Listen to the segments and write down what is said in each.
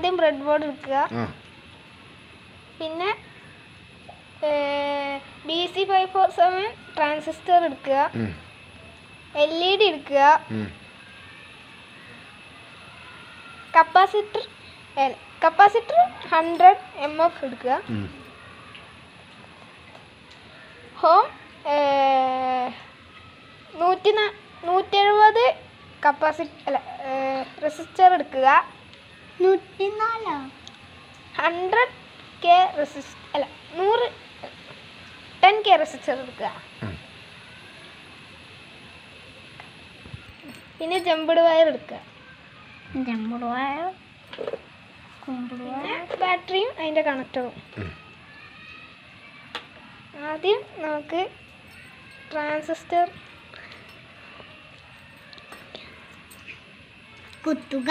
ആദ്യം bread board എടുക്കുക പിന്നെ B C five four seven transistor എടുക്കുക. എൽ ഇ ഡി എടുക്കുക. Capacitor capacitor hundred M F എടുക്കുക. ഹോം നൂറ്റി നൂറ്റെഴുപത് കപ്പാസിറ്റി അല്ല റെസിസ്റ്റർ എടുക്കുക. നൂറ്റിനാലോ ഹൺഡ്രഡ് കെ റെസിസ്റ്റർ അല്ല നൂറ് ടെൻ കെ റെസിസ്റ്റർ എടുക്കുക പിന്നെ ജമ്പഡ് വയർ എടുക്കുക. ജമ്പുടുവായ വയർ ബാറ്ററിയും അതിന്റെ കണക്ടറും ആദ്യം നമുക്ക് ട്രാൻസിസ്റ്റർ കുത്തുക.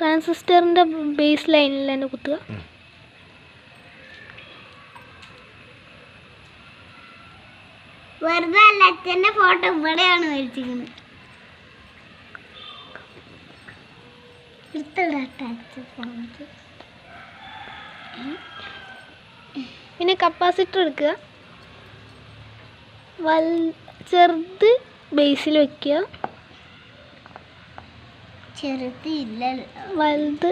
ട്രാൻസിസ്റ്ററിന്റെ ബേസ് ലൈനിൽ തന്നെ കുത്തുക. വെറുതെ അല്ല അച്ഛന്റെ ഫോട്ടോ ഇവിടെയാണ് ഫോണിൽ പിന്നെ കപ്പാസിറ്റർ എടുക്കുക. വൽ ചെറുത് ബേസിൽ വെക്കുക ഇല്ല വലുത്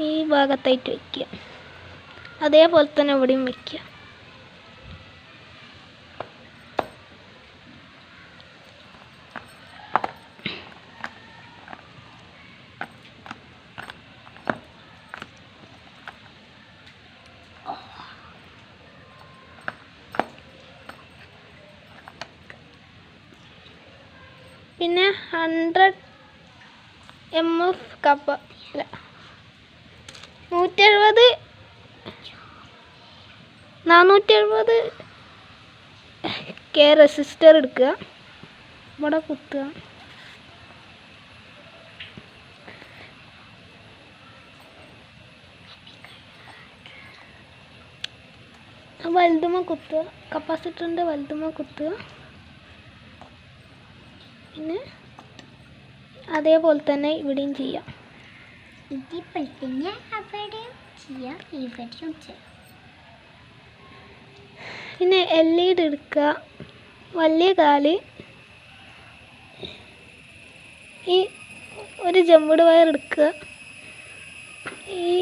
ഈ ഭാഗത്തായിട്ട് വെക്കുക. അതേപോലെ തന്നെ ഇവിടെയും വെക്കുക. പിന്നെ ഹൺഡ്രഡ് എം എഫ് കപ്പ അല്ല. നൂറ്റെഴുപത്. നാനൂറ്റി എഴുപത് കെ റെസിസ്റ്റർ എടുക്കുക. ഇവിടെ കുത്തുക. വലുതുമ കുത്തുക. കപ്പാസിറ്ററിന്റെ വലുതുമ കുത്തുക. പിന്നെ അതേപോലെ തന്നെ ഇവിടെയും ചെയ്യാം. ഇതേപോലെ തന്നെ അവിടെയും ചെയ്യാം ഇവിടെയും ചെയ്യാം. പിന്നെ എൽ ഇ ഡി എടുക്കുക. വലിയ കാൽ. ഈ ഒരു ജമ്പഡ് വയർ എടുക്കുക. ഈ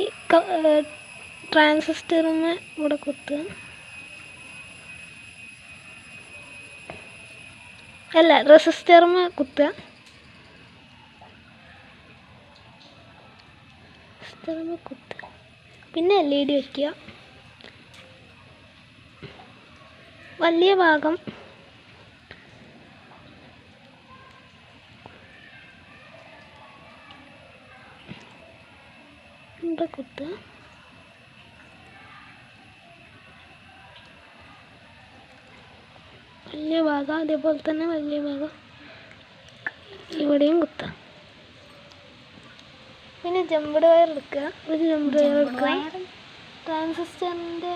ട്രാൻസിസ്റ്ററിന് ഇവിടെ കുത്തുക. അല്ല റെസിസ്റ്ററിന് കുത്തുക. റെസിസ്റ്ററിന് കുത്തുക പിന്നെ എൽ ഇ ഡി വയ്ക്കുക വലിയ ഭാഗം ഇവിടെ കുത്തുക വലിയ ഭാഗം അതേപോലെ തന്നെ വലിയ ഭാഗം ഇവിടെയും കുത്താം ജമ്പഡ് വയർ എടുക്കുക. ഒരു ജമ്പഡ് വയർ എടുക്കുക. ട്രാൻസിസ്റ്ററിന്റെ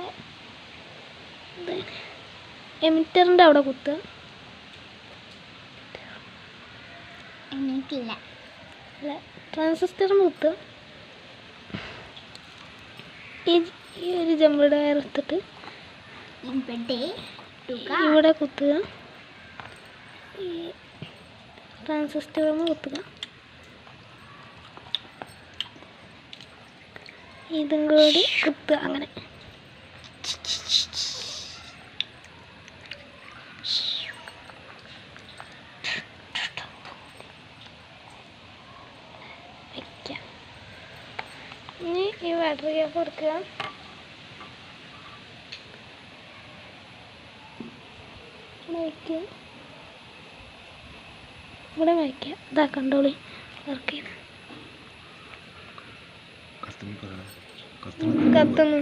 എമിറ്ററിന്റെ അവിടെ കുത്തുക. എനിക്കില്ല അല്ല ട്രാൻസിസ്റ്ററും കുത്തുക. ഈ ഒരു ജമ്പഡ് വയർ എടുത്തിട്ട് ഇവിടെ തുക ഇവിടെ കുത്തുക. ഈ ട്രാൻസിസ്റ്ററിന് കുത്തുക. ഇതും കൂടി കുത്തുക അങ്ങനെ ഇനി ഈ വാട്ടർ ക്യാപ്പ് കൊടുക്കുക. വയ്ക്കുക ഇവിടെ വയ്ക്കാം ഇതാ കണ്ടോളി. വർക്ക് ചെയ്ത്. കത്തുന്നു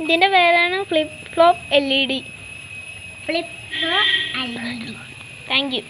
ഇതിന്റെ പേരാണ് flip flop L E D flip flop L E D thank you